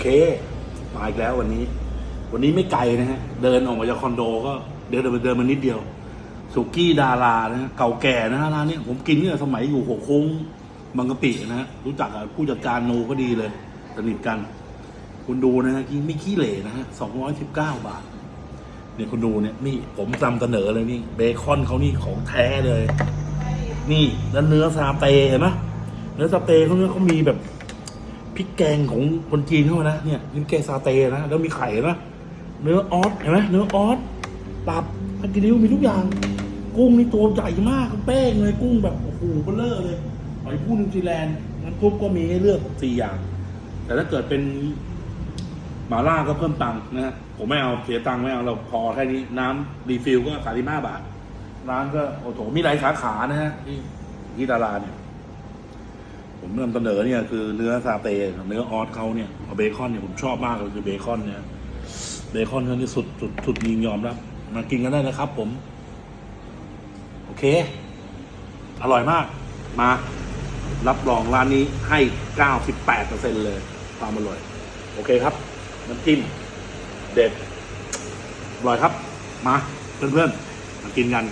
เค มาอีกแล้ววันนี้ วันนี้ไม่ไกลนะฮะ เดินออกมาจากคอนโดก็เดินเดินเดินมานิดเดียวสุกี้ดารานะฮะเก่าแก่นะฮะร้านนี้ผมกินเนี่ยสมัยอยู่หัวโค้งบางกะปินะฮะรู้จักกับผู้จัดการโนก็ดีเลยสนิทกัน คุณดูนะฮะไม่ขี้เหร่นะฮะสองร้อยสิบเก้าบาทเนี่ยคุณดูเนี่ยนี่ผมนำเสนอเลยนี่เบคอนเขานี่ของแท้เลย นี่แล้วเนื้อซาเตเห็นไหมเนื้อซาเตเขาเนี่ยเขามีแบบ พริกแกงของคนจีนเข้ามานะเนี่ยนี่แกงซาเตนะแล้วมีไข่นะเนื้อออสเห็นไหมเนื้อออสตับผักกิริ้วมีทุกอย่าง กุ้งนี่ตัวใหญ่มากแป้งเลยกุ้งแบบโอ้โหเบลเลอร์เลยหอยกุ้งนิวซีแลนด์น้ำซุปก็มีให้เลือกสี่อย่าง แต่ถ้าเกิดเป็นหมาล่าก็เพิ่มตังค์นะฮะผมไม่เอาเสียตังค์ไม่เอาเราพอแค่นี้น้ำรีฟิลก็สามสิบห้าบาทร้านก็โอ้โหมีหลายสาขานะฮะที่ที่ดาราเนี่ย ผมนำเสนอเนี่ยคือเนื้อซาเต้เนื้อออสเขาเนี่ยเอาเบคอนเนี่ยผมชอบมากเลยคือเบคอนเนี่ยเบคอนเขานี่สุดสุดสุดยิงยอมรับมากินกันได้นะครับ ผม โอเค อร่อยมาก มา รับรองร้านนี้ให้ 98%เลยความอร่อย โอเคครับ น้ำจิ้มเด็ดอร่อยครับ มา เพื่อนๆ มากินกัน